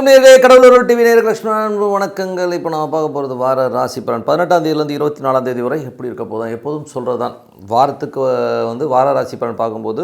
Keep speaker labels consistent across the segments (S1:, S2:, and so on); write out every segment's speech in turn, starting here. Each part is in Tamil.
S1: வணக்கம் நேர்களே கடவுளூர் டிவி நேர் கிருஷ்ணன் வணக்கங்கள். இப்போ நம்ம பார்க்க போகிறது வார ராசி பலன். பதினெட்டாம் தேதியிலேருந்து இருபத்தி நாலாம் தேதி வரை எப்படி இருக்க போதும் எப்போதும் சொல்கிறது தான் வாரத்துக்கு வந்து வார ராசி பலன் பார்க்கும்போது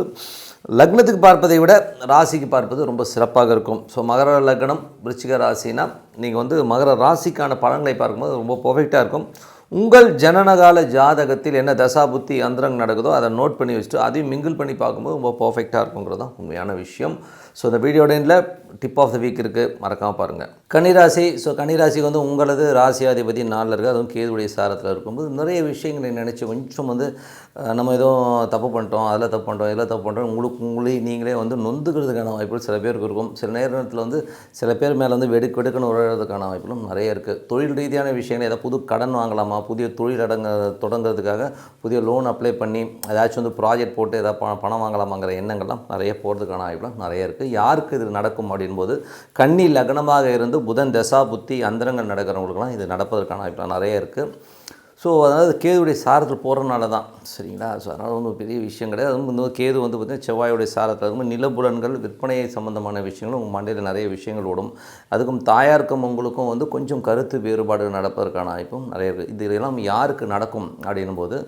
S1: லக்னத்துக்கு பார்ப்பதை விட ராசிக்கு பார்ப்பது ரொம்ப சிறப்பாக இருக்கும். ஸோ மகர லக்னம் விருச்சிக ராசினா நீங்கள் வந்து மகர ராசிக்கான பலன்களை பார்க்கும்போது ரொம்ப பர்ஃபெக்டாக இருக்கும். உங்கள் ஜனனகால ஜாதகத்தில் என்ன தசா புத்தி அந்தரங்க நடக்குதோ அதை நோட் பண்ணி வச்சுட்டு அதையும் மிங்கிள் பண்ணி பார்க்கும்போது ரொம்ப பர்ஃபெக்டாக இருக்குங்கிறது தான் உண்மையான விஷயம். ஸோ இந்த வீடியோட எண்டில் டிப் ஆஃப் த வீக் இருக்குது மறக்காமல் பாருங்கள் கன்னிராசி ஸோ கன்னிராசிக்கு வந்து உங்களது ராசியாதிபதி நாளில் இருக்குது அதுவும் கேதுடைய சாரத்தில் இருக்கும்போது நிறைய விஷயங்களை நினச்சி கொஞ்சம் வந்து நம்ம எதுவும் தப்பு பண்ணிட்டோம் அதில் தப்பு பண்ணிட்டோம் இதில் தப்பு பண்ணிட்டோம் உங்களுக்கு உங்களே நீங்களே வந்து நொந்துக்கிறதுக்கான வாய்ப்புகள் சில பேருக்கு இருக்கும். சில நேரத்தில் வந்து சில பேர் மேலே வந்து வெடுக்கு வெடுக்குன்னு உழறதுக்கான வாய்ப்புகளும் நிறைய இருக்குது தொழில் ரீதியான விஷயங்கள் ஏதாவது புது கடன் வாங்கலாமா? புதிய தொழில் அடங்க தொடங்குறதுக்காக புதிய லோன் அப்ளை பண்ணி ஏதாச்சும் வந்து ப்ராஜெக்ட் போட்டு ஏதாவது பணம் பணம் வாங்கலாமாங்கிற எண்ணங்கள்லாம் நிறைய போகிறதுக்கான வாய்ப்புலாம் நிறைய இருக்குது யாருக்கு இது நடக்கும் அப்படின்போது கன்னி லக்னமாக இருந்து புதன் தசா புத்தி அந்தரங்கள் நடக்கிறவங்களுக்குலாம் இது நடப்பதற்கான வாய்ப்புலாம் நிறைய இருக்குது ஸோ அதாவது கேதுவுடைய சாரத்தில் போகிறனால தான் சரிங்களா? ஸோ அதனால் வந்து பெரிய விஷயம் கிடையாது. அதுவும் வந்து கேது வந்து பார்த்திங்கன்னா செவ்வாயுடைய சாரத்தில் இருக்கும் நிலபுலன்கள் விற்பனை சம்பந்தமான விஷயங்களும் உங்கள் மண்டையில் நிறைய விஷயங்கள் ஓடும். அதுக்கும் தாயாருக்கும் உங்களுக்கும் வந்து கொஞ்சம் கருத்து வேறுபாடு நடப்பதற்கான வாய்ப்பும் நிறைய இருக்குது இது எல்லாம் யாருக்கு நடக்கும் அப்படின்னும் போது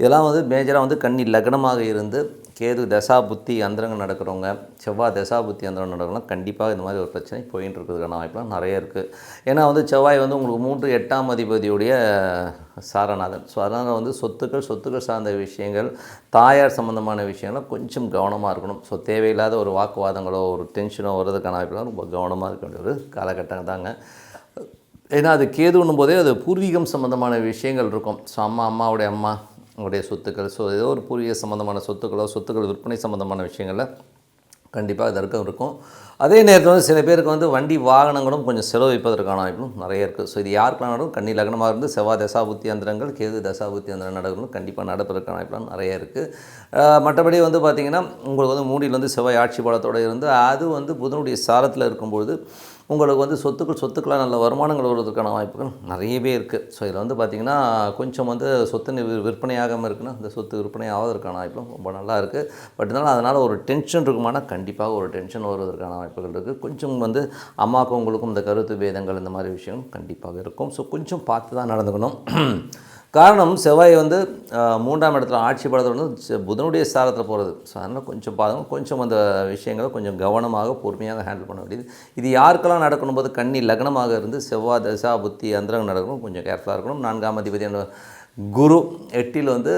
S1: இதெல்லாம் வந்து மேஜராக வந்து கன்னி லக்னமாக இருந்து கேது தசா புத்தி அந்தரங்கள் நடக்கிறவங்க செவ்வாய் தசா புத்தி அந்தரம் நடக்கிறவங்க கண்டிப்பாக இந்த மாதிரி ஒரு பிரச்சனை போயின்னு இருக்கிறதுக்கான வாய்ப்புலாம் நிறைய இருக்குது ஏன்னா வந்து செவ்வாய் வந்து உங்களுக்கு மூன்று எட்டாம் அதிபதியுடைய சாரநாதன். ஸோ அதனால் வந்து சொத்துக்கள் சொத்துக்கள் சார்ந்த விஷயங்கள் தாயார் சம்மந்தமான விஷயங்கள்லாம் கொஞ்சம் கவனமாக இருக்கணும். ஸோ தேவையில்லாத ஒரு வாக்குவாதங்களோ ஒரு டென்ஷனோ வர்றதுக்கான வாய்ப்புலாம் ரொம்ப கவனமாக இருக்க வேண்டிய ஒரு காலகட்டம் தாங்க. ஏன்னா அது கேதுன்னும் போதே அது பூர்வீகம் சம்மந்தமான விஷயங்கள் இருக்கும். ஸோ அம்மா அம்மாவுடைய அம்மா உங்களுடைய சொத்துக்கள். ஸோ ஏதோ ஒரு பூர்வீக சம்மந்தமான சொத்துக்களோ சொத்துக்கள் விற்பனை சம்மந்தமான விஷயங்களில் கண்டிப்பாக இதற்கும் இருக்கும். அதே நேரத்தில் வந்து சில பேருக்கு வந்து வண்டி வாகனங்களும் கொஞ்சம் செலவழிப்பதற்கான வாய்ப்பும் நிறைய இருக்குது ஸோ இது யாருக்கானாலும் கண்ணி லக்னமாக இருந்து செவ்வாய் தசாபுத்தி அந்தரங்கள் கேது தசாபுத்தி அந்த நடக்கணும் கண்டிப்பாக நடப்பதற்கான வாய்ப்புலாம் நிறைய இருக்குது மற்றபடி வந்து பார்த்திங்கன்னா உங்களுக்கு வந்து மூடியில் வந்து செவ்வாய் ஆட்சி பலத்தோடு இருந்து அது வந்து புதனுடைய சாரத்தில் இருக்கும்பொழுது உங்களுக்கு வந்து சொத்துக்கள் சொத்துக்களாக நல்ல வருமானங்கள் வருவதற்கான வாய்ப்புகள் நிறையவே இருக்குது ஸோ இதில் வந்து பார்த்திங்கன்னா கொஞ்சம் வந்து சொத்து விற்பனையாகாமல் இருக்குன்னா இந்த சொத்து விற்பனை ஆவதற்கான வாய்ப்பும் ரொம்ப நல்லா இருக்குது பட் இருந்தாலும் அதனால் ஒரு டென்ஷன் இருக்குமானா கண்டிப்பாக ஒரு டென்ஷன் வருவதற்கான வாய்ப்புகள் இருக்குது கொஞ்சம் வந்து அம்மாவுக்கும் உங்களுக்கும் இந்த கருத்து பேதங்கள் இந்த மாதிரி விஷயம் கண்டிப்பாக இருக்கும். ஸோ கொஞ்சம் பார்த்து தான் நடந்துக்கணும். காரணம் செவ்வாய் வந்து மூன்றாம் இடத்துல ஆட்சி படத்தில் வந்து புதனுடைய சாரத்தில் போகிறது ஸோ அதனால் கொஞ்சம் பாருங்க கொஞ்சம் அந்த விஷயங்களை கொஞ்சம் கவனமாக பொறுமையாக ஹேண்டில் பண்ண வேண்டியது. இது யாருக்கெல்லாம் நடக்கணும் போது கன்னி லக்னமாக இருந்து செவ்வாய் தசா புத்தி அந்தரங்க நடக்கணும் கொஞ்சம் கேர்ஃபுல்லாக இருக்கணும். நான்காம் அதிபதியான குரு எட்டில் வந்து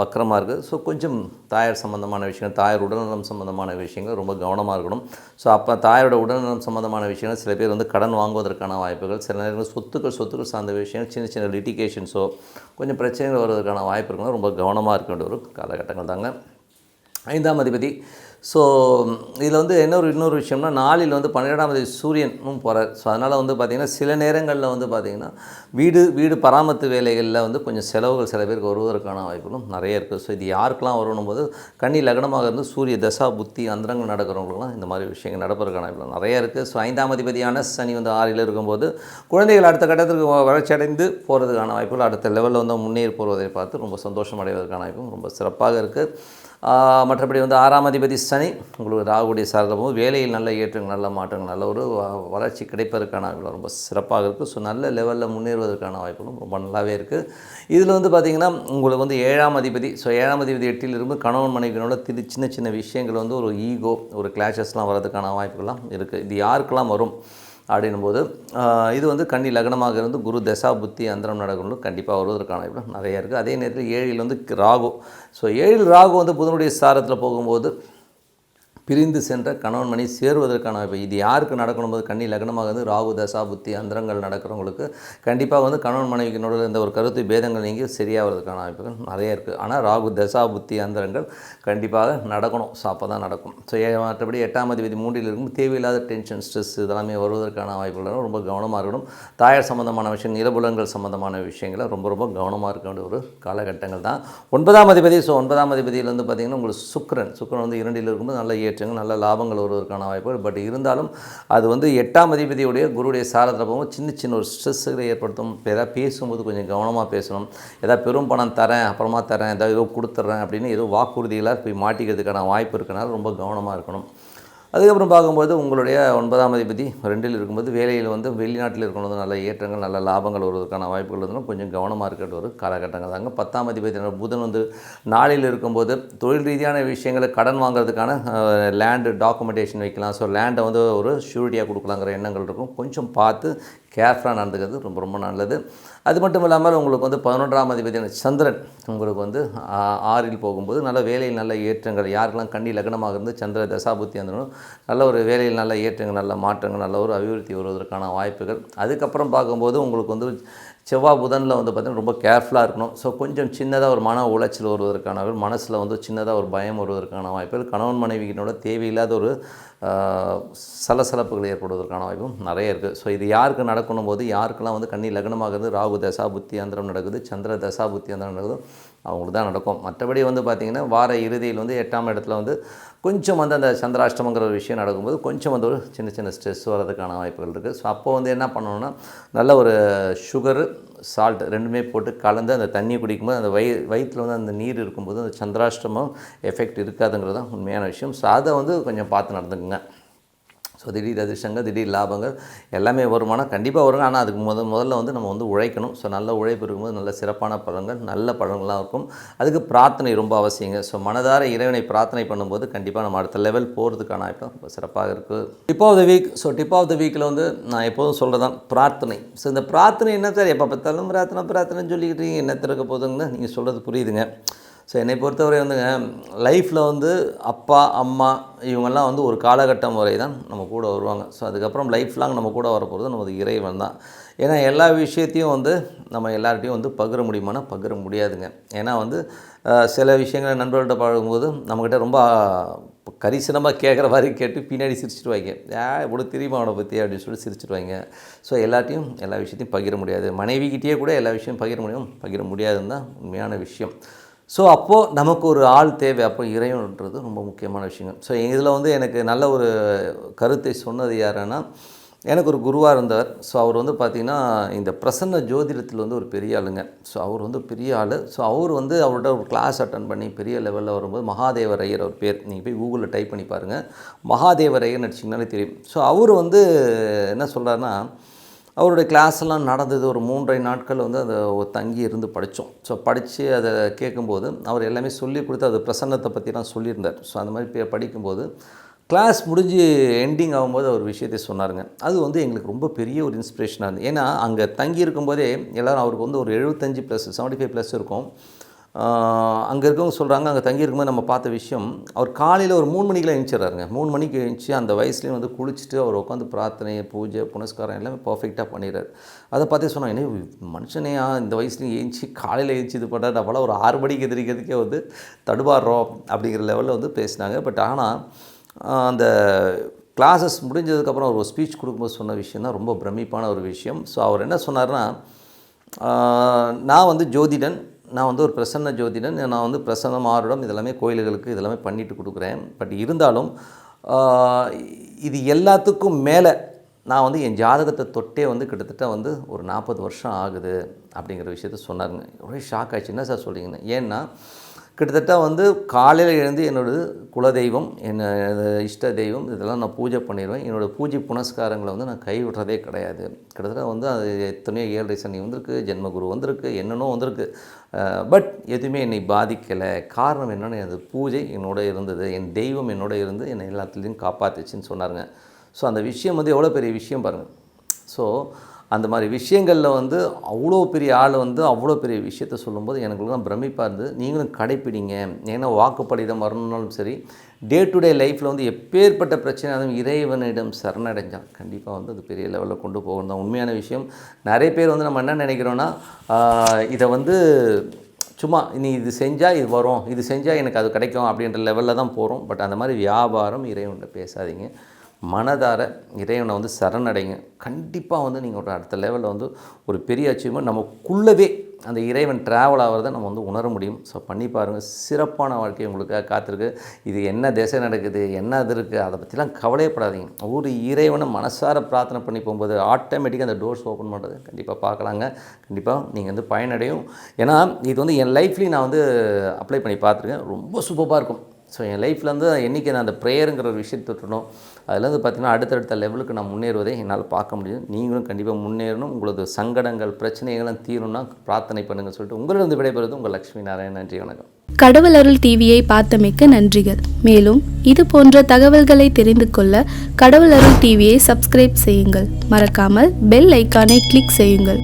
S1: வக்கரமாக இருக்குது. ஸோ கொஞ்சம் தாயார் சம்மந்தமான விஷயங்கள் தாயார் உடல்நலம் சம்மந்தமான விஷயங்கள் ரொம்ப கவனமாக இருக்கணும். ஸோ அப்போ தாயாரோட உடல்நலம் சம்மந்தமான விஷயங்கள் சில பேர் வந்து கடன் வாங்குவதற்கான வாய்ப்புகள் சில நேரங்கள் சொத்துக்கள் சொத்துக்கள் சார்ந்த விஷயங்கள் சின்ன சின்ன லிட்டிகேஷன்ஸோ கொஞ்சம் பிரச்சனைகள் வருவதற்கான வாய்ப்பு இருக்கணும் ரொம்ப கவனமாக இருக்க வேண்டிய ஒரு காலகட்டங்கள் தாங்க. ஐந்தாம் அதிபதி ஸோ இதில் வந்து என்ன ஒரு இன்னொரு விஷயம்னா நாளில் வந்து பன்னிரெண்டாம் தேதி சூரியனும் போகிறார் ஸோ அதனால் வந்து பார்த்திங்கன்னா சில நேரங்களில் வந்து பார்த்திங்கன்னா வீடு வீடு பராமரித்து வேலைகளில் வந்து கொஞ்சம் செலவுகள் சில பேருக்கு வருவதற்கான வாய்ப்புகளும் நிறைய இருக்குது ஸோ இது யாருக்கெல்லாம் வரணும் போது கண்ணி லக்னமாக இருந்து சூரிய தசா புத்தி அந்தரங்கள் நடக்கிறவங்களுக்குலாம் இந்த மாதிரி விஷயங்கள் நடப்பதற்கான வாய்ப்புகள் நிறைய இருக்குது ஸோ ஐந்தாம் அதிபதியான சனி வந்து ஆறில் இருக்கும்போது குழந்தைகள் அடுத்த கட்டத்திற்கு வளர்ச்சியடைந்து வளர்ச்சி அடைந்து போகிறதுக்கான வாய்ப்புகள் அடுத்த லெவலில் வந்து முன்னேறி போவதை பார்த்து ரொம்ப சந்தோஷம் அடைவதற்கான வாய்ப்பும் ரொம்ப சிறப்பாக இருக்குது மற்றபடி வந்து ஆறாம் அதிபதி சனி உங்களுக்கு ராகுடைய சாரதமும் வேலையில் நல்ல ஏற்றங்கள் நல்ல மாற்றங்கள் நல்ல ஒரு வளர்ச்சி கிடைப்பதற்கான வாய்ப்புகள் ரொம்ப சிறப்பாக இருக்குது ஸோ நல்ல லெவலில் முன்னேறுவதற்கான வாய்ப்புகளும் ரொம்ப நல்லாவே இருக்குது இதில் வந்து பார்த்திங்கன்னா உங்களுக்கு வந்து ஏழாம் அதிபதி ஸோ ஏழாம் அதிபதி எட்டில் இருந்து கணவன் மனைவியினோட திரு சின்ன சின்ன விஷயங்கள் வந்து ஒரு ஈகோ ஒரு கிளாஷஸ்லாம் வர்றதுக்கான வாய்ப்புகள்லாம் இருக்குது இது யாருக்கெல்லாம் வரும்? அப்படின்னும் போது இது வந்து கன்னி லக்னமாக இருந்து குரு தசா புத்தி அந்தரம் நடக்கணும் கண்டிப்பாக வருவதற்கான இடம் நிறையா இருக்குது அதே நேரத்தில் ஏழில் வந்து ராகு. ஸோ ஏழில் ராகு வந்து புதனுடைய சாரத்தில் போகும்போது பிரிந்து சென்ற கணவன் மணி சேருவதற்கான வாய்ப்பு. இது யாருக்கு நடக்கணும் போது கண்ணி லக்னமாக வந்து ராகு தசா புத்தி அந்தரங்கள் நடக்கிறவங்களுக்கு கண்டிப்பாக வந்து கணவன் மனைவிக்கினோட இந்த ஒரு கருத்து பேதங்கள் நீங்கள் சரியாகிறதுக்கான வாய்ப்புகள் நிறைய இருக்குது ஆனால் ராகு தசா புத்தி அந்தரங்கள் கண்டிப்பாக நடக்கணும். ஸோ அப்போ தான் நடக்கும். ஸோ ஏ- மற்றபடி எட்டாம் அதிபதி மூன்றில் இருக்கும் தேவையில்லாத டென்ஷன் ஸ்ட்ரெஸ் இதெல்லாமே வருவதற்கான வாய்ப்புகள் ரொம்ப கவனமாக இருக்கணும். தாயார் சம்மந்தமான விஷயம் நிலபுலங்கள் சம்மந்தமான விஷயங்களை ரொம்ப ரொம்ப கவனமாக இருக்க வேண்டிய ஒரு காலகட்டங்கள் தான் ஒன்பதாம் அதிபதி ஸோ ஒன்பதாம் அதிபதியில் வந்து பார்த்திங்கன்னா உங்களுக்கு சுக்ரன் சுக்ரன் வந்து இரண்டில் இருக்கும்போது நல்ல பங்கேற்றங்க நல்ல லாபங்கள் வருவதற்கான வாய்ப்புகள். பட் இருந்தாலும் அது வந்து எட்டாம் அதிபதியுடைய குருடைய சாரத்தில் போகும்போது சின்ன சின்ன ஒரு ஸ்ட்ரெஸ்ஸுகளை ஏற்படுத்தும். இப்போ எதாவது பேசும்போது கொஞ்சம் கவனமாக பேசணும். ஏதாவது பெரும் பணம் தரேன் அப்புறமா தரேன் ஏதாவது ஏதோ கொடுத்துட்றேன் அப்படின்னு ஏதோ வாக்குறுதிகளாக போய் மாட்டிக்கிறதுக்கான வாய்ப்பு இருக்கனால ரொம்ப கவனமாக இருக்கணும். அதுக்கப்புறம் பார்க்கும்போது உங்களுடைய ஒன்பதாம் அதிபதி ரெண்டில் இருக்கும்போது வேலையில் வந்து வெளிநாட்டில் இருக்கணும் நல்ல ஏற்றங்கள் நல்ல லாபங்கள் வருவதற்கான வாய்ப்புகள் இருந்தாலும் கொஞ்சம் கவனமாக இருக்கிற ஒரு காலகட்டங்கள். தாங்க பத்தாம் அதிபதி புதன் வந்து நாளில் இருக்கும்போது தொழில் ரீதியான விஷயங்களை கடன் வாங்குறதுக்கான லேண்டு டாக்குமெண்டேஷன் வைக்கலாம். ஸோ லேண்டை வந்து ஒரு ஷூரிட்டியாக கொடுக்கலாங்கிற எண்ணங்கள் இருக்கும். கொஞ்சம் பார்த்து கேர்ஃபுல்லாக நடந்துக்கிறது ரொம்ப ரொம்ப நல்லது. அது மட்டும் இல்லாமல் உங்களுக்கு வந்து பதினொன்றாம் அதிபதியான சந்திரன் உங்களுக்கு வந்து ஆறில் போகும்போது நல்ல வேலையில் நல்ல ஏற்றங்கள் யாருக்கெல்லாம் கண்ணி லக்னமாக இருந்து சந்திர தசாபுத்தி அந்தனும் நல்ல ஒரு வேலையில் நல்ல ஏற்றங்கள் நல்ல மாற்றங்கள் நல்ல ஒரு அபிவிருத்தி வருவதற்கான வாய்ப்புகள். அதுக்கப்புறம் பார்க்கும்போது உங்களுக்கு வந்து செவ்வாய் புதனில் வந்து பார்த்திங்கன்னா ரொம்ப கேர்ஃபுல்லாக இருக்கணும். ஸோ கொஞ்சம் சின்னதாக ஒரு மன உளைச்சல் வருவதற்கான மனசில் வந்து சின்னதாக ஒரு பயம் வருவதற்கான வாய்ப்புகள் கணவன் மனைவியினோட தேவையில்லாத ஒரு சலசலப்புகள் ஏற்படுவதற்கான வாய்ப்பும் நிறைய இருக்குது ஸோ இது யாருக்கு நடக்கணும் போது யாருக்கெல்லாம் வந்து கண்ணி லக்னமாகிறது ராகு தசா புத்தியாந்திரம் நடக்குது சந்திர தசா புத்தியாந்திரம் நடக்குது அவங்களுக்கு தான் நடக்கும். மற்றபடி வந்து பார்த்திங்கன்னா வார இறுதியில் வந்து எட்டாம் இடத்துல வந்து கொஞ்சம் வந்து அந்த சந்திராஷ்டமங்கிற ஒரு விஷயம் நடக்கும்போது கொஞ்சம் வந்து ஒரு சின்ன சின்ன ஸ்ட்ரெஸ் வரதுக்கான வாய்ப்புகள் இருக்குது ஸோ அப்போ வந்து என்ன பண்ணணும்னா நல்ல ஒரு சுகரு சால்ட் ரெண்டுமே போட்டு கலந்து அந்த தண்ணியை குடிக்கும்போது அந்த வய வயிற்றில் வந்து அந்த நீர் இருக்கும்போது அந்த சந்திராஷ்டமம் எஃபெக்ட் இருக்காதுங்கிறது தான் உண்மையான விஷயம். ஸோ அதை வந்து கொஞ்சம் பார்த்து நடந்துக்குங்க. ஸோ திடீர் அதிர்ஷ்டங்கள் திடீர் லாபங்கள் எல்லாமே வருமானம் கண்டிப்பாக வருங்க ஆனால் அதுக்கு முத முதல்ல வந்து நம்ம வந்து உழைக்கணும். ஸோ நல்ல உழைப்பு இருக்கும்போது நல்ல சிறப்பான பழங்கள் நல்ல பழங்களாக இருக்கும். அதுக்கு பிரார்த்தனை ரொம்ப அவசியங்க. ஸோ மனதார இறைவனை பிரார்த்தனை பண்ணும்போது கண்டிப்பாக நம்ம அடுத்த லெவல் போகிறதுக்கான இப்போ ரொம்ப சிறப்பாக இருக்குது tip of the week so tip of the வீக்கில் வந்து நான் எப்போதும் சொல்கிறதான் பிரார்த்தனை. ஸோ இந்த பிரார்த்தனை என்ன சார்? எப்போ பார்த்தாலும் பிரார்த்தனை பிரார்த்தனைன்னு சொல்லிக்கிட்டு என்ன திறக்க போதுங்கன்னு நீங்கள் சொல்கிறது புரியுதுங்க. ஸோ என்னை பொறுத்தவரை வந்துங்க லைஃப்பில் வந்து அப்பா அம்மா இவங்கெல்லாம் வந்து ஒரு காலகட்டம் வரை தான் நம்ம கூட வருவாங்க. ஸோ அதுக்கப்புறம் லைஃப் லாங் நம்ம கூட வரப்போகிறது நமது இறைவன் தான். ஏன்னா எல்லா விஷயத்தையும் வந்து நம்ம எல்லார்ட்டையும் வந்து பகிர முடியுமானா பகிர முடியாதுங்க. ஏன்னா வந்து சில விஷயங்களை நண்பர்கள்ட்ட பழகும்போது நம்மக்கிட்ட ரொம்ப கரிசனமாக கேட்குற மாதிரி கேட்டு பின்னாடி சிரிச்சிடுவாங்க ஏ இவ்வளோ தெரியுமா அவனை பற்றி அப்படின்னு சொல்லி சிரிச்சிடுவாங்க ஸோ எல்லாத்தையும் எல்லா விஷயத்தையும் பகிர முடியாது. மனைவிக்கிட்டேயே கூட எல்லா விஷயம் பகிர முடியும். பகிர முடியாதுன்னு தான் உண்மையான விஷயம். ஸோ அப்போது நமக்கு ஒரு ஆள் தேவை. அப்போ இறைவன்றது ரொம்ப முக்கியமான விஷயம் ஸோ இதில் வந்து எனக்கு நல்ல ஒரு கருத்தை சொன்னது யாருன்னா எனக்கு ஒரு குருவாக இருந்தவர். ஸோ அவர் வந்து பார்த்திங்கன்னா இந்த பிரசன்ன ஜோதிடத்தில் வந்து ஒரு பெரிய ஆளுங்க. ஸோ அவர் வந்து பெரிய ஆள். ஸோ அவர் வந்து அவர்கிட்ட ஒரு கிளாஸ் அட்டன் பண்ணி பெரிய லெவலில் வரும்போது மகாதேவர் ஐயர் அவர் பேர். நீங்கள் போய் கூகுளில் டைப் பண்ணி பாருங்கள் மகாதேவர் ஐயர் நடிச்சிங்கனாலே தெரியும். ஸோ அவர் வந்து என்ன சொல்கிறாருன்னா அவருடைய கிளாஸ்லாம் எல்லாம் நடந்தது ஒரு மூன்றரை நாட்கள் வந்து அதை தங்கி இருந்து படித்தோம். ஸோ படித்து அதை கேட்கும்போது அவர் எல்லாமே சொல்லி கொடுத்து அது பிரசன்னத்தை பற்றிலாம் சொல்லியிருந்தார். ஸோ அந்த மாதிரி பே- படிக்கும்போது கிளாஸ் முடிஞ்சு எண்டிங் ஆகும்போது அவர் விஷயத்தை சொன்னாருங்க. அது வந்து எங்களுக்கு ரொம்ப பெரிய ஒரு இன்ஸ்பிரேஷனாக இருந்தது. ஏன்னா அங்கே தங்கி இருக்கும்போதே எல்லோரும் அவருக்கு வந்து ஒரு எழுபத்தஞ்சு ப்ளஸ் செவன்ட்டி ஃபைவ் ப்ளஸ் இருக்கும். அங்கே இருக்கவங்க சொல்கிறாங்க அங்கே தங்கி இருக்கும்போது நம்ம பார்த்த விஷயம் அவர் காலையில் ஒரு மூணு மணிக்கெலாம் எழுந்திரிறாருங்க மூணு மணிக்கு எழுந்துச்சி அந்த வயசுலேயும் வந்து குளிச்சுட்டு அவர் உட்காந்து பிரார்த்தனை பூஜை புனஸ்காரம் எல்லாமே பர்ஃபெக்டாக பண்ணிடுறாரு. அதை பார்த்தே சொன்னாங்க என்ன மனுஷனையா இந்த வயசுலேயும் ஏஞ்சி காலையில் ஏஞ்சி இது பண்ணுறாரு அப்போலாம் ஒரு ஆறு மணிக்கு எதிரிக்கிறதுக்கே வந்து தடுமாறுறோம் அப்படிங்கிற லெவலில் வந்து பேசினாங்க. பட் ஆனால் அந்த கிளாஸஸ் முடிஞ்சதுக்கப்புறம் அவர் ஒரு ஸ்பீச் கொடுக்கும்போது சொன்ன விஷயம் தான் ரொம்ப பிரமிப்பான ஒரு விஷயம். ஸோ அவர் என்ன சொன்னார்னா நான் வந்து ஜோதிடன் நான் வந்து ஒரு பிரசன்ன ஜோதிடன் நான் வந்து பிரசன்னம் ஆறுடம் இதெல்லாமே கோயில்களுக்கு இதெல்லாமே பண்ணிட்டு கொடுக்குறேன். பட் இருந்தாலும் இது எல்லாத்துக்கும் மேலே நான் வந்து என் ஜாதகத்தை தொட்டே வந்து கிட்டத்தட்ட வந்து ஒரு நாற்பது வருஷம் ஆகுது அப்படிங்கிற விஷயத்த சொன்னாருங்க. ஒரே ஷாக் ஆச்சு என்ன சார் சொல்கிறீங்கன்னு ஏன்னா கிட்டத்தட்ட வந்து காலையில் எழுந்து என்னோடய குலதெய்வம் என்னோட இஷ்ட தெய்வம் இதெல்லாம் நான் பூஜை பண்ணிடுவேன். என்னோடய பூஜை புனஸ்காரங்களை வந்து நான் கைவிடுறதே கிடையாது. கிட்டத்தட்ட வந்து அது எத்தனையோ ஏழரை சனி வந்திருக்கு ஜென்மகுரு வந்திருக்கு என்னென்னோ வந்திருக்கு. பட் எதுவுமே என்னை பாதிக்கலை. காரணம் என்னென்னு அது பூஜை என்னோட இருந்தது. என் தெய்வம் என்னோட இருந்து என்னை எல்லாத்துலேயும் காப்பாத்துச்சுன்னு சொன்னாருங்க. ஸோ அந்த விஷயம் வந்து எவ்வளோ பெரிய விஷயம் பாருங்கள் ஸோ அந்த மாதிரி விஷயங்களில் வந்து அவ்வளோ பெரிய ஆள் வந்து அவ்வளோ பெரிய விஷயத்த சொல்லும்போது எனக்குலாம் பிரமிப்பாக இருந்தது. நீங்களும் கடைப்பிடிங்க. ஏன்னா வாக்குப்படிதம் வரணும்னாலும் சரி டே டு டே லைஃப்பில் வந்து எப்பேற்பட்ட பிரச்சனையாலும் இறைவனிடம் சரணடைஞ்சால் கண்டிப்பாக வந்து அது பெரிய லெவலில் கொண்டு போகணும் தான் உண்மையான விஷயம். நிறைய பேர் வந்து நம்ம என்ன நினைக்கிறோன்னா இதை வந்து சும்மா நீ இது செஞ்சால் இது வரும் இது செஞ்சால் எனக்கு அது கிடைக்கும் அப்படின்ற லெவலில் தான் போகிறோம் பட் அந்த மாதிரி வியாபாரம் இறைவன்கிட்ட பேசாதீங்க. மனதார இறைவனை வந்து சரணடைங்க. கண்டிப்பாக வந்து நீங்கள் ஒரு அடுத்த லெவலில் வந்து ஒரு பெரிய அச்சீவ்மெண்ட் நமக்குள்ளவே அந்த இறைவன் ட்ராவல் ஆகிறத நம்ம வந்து உணர முடியும். ஸோ பண்ணி பாருங்கள் சிறப்பான வாழ்க்கை உங்களுக்காக காத்திருக்கு. இது என்ன திசை நடக்குது? என்ன இது இருக்குது அதை பற்றிலாம் கவலையப்படாதீங்க. ஒரு இறைவனை மனசார பிரார்த்தனை பண்ணி போகும்போது ஆட்டோமேட்டிக்காக அந்த டோர்ஸ் ஓப்பன் பண்ணுறது கண்டிப்பாக பார்க்கலாங்க. கண்டிப்பாக நீங்கள் வந்து பயனடையும். ஏன்னா இது வந்து என் லைஃப்லேயும் நான் வந்து அப்ளை பண்ணி பார்த்துருக்கேன். ரொம்ப சூப்பராக இருக்கும். ஸோ என் லைஃப்லேருந்து என்றைக்கு நான் அந்த ப்ரேயருங்கிற ஒரு விஷயத்தை தொட்டணும் அதுலேருந்து பார்த்தீங்கன்னா அடுத்தடுத்த லெவலுக்கு நான் முன்னேறுவதை என்னால் பார்க்க முடியும் நீங்களும் கண்டிப்பாக முன்னேறணும். உங்களது சங்கடங்கள் பிரச்சனைகளும் தீரணும்னா பிரார்த்தனை பண்ணுங்கள் சொல்லிட்டு உங்களிடம் விடைபெறுவது உங்கள் லக்ஷ்மி நாராயணன். நன்றி வணக்கம்.
S2: கடவுள் அருள் டிவியை பார்த்தமைக்க நன்றிகள். மேலும் இது போன்ற தகவல்களை தெரிந்து கொள்ள கடவுள் அருள் டிவியை சப்ஸ்கிரைப் செய்யுங்கள். மறக்காமல் பெல் ஐக்கானை கிளிக் செய்யுங்கள்.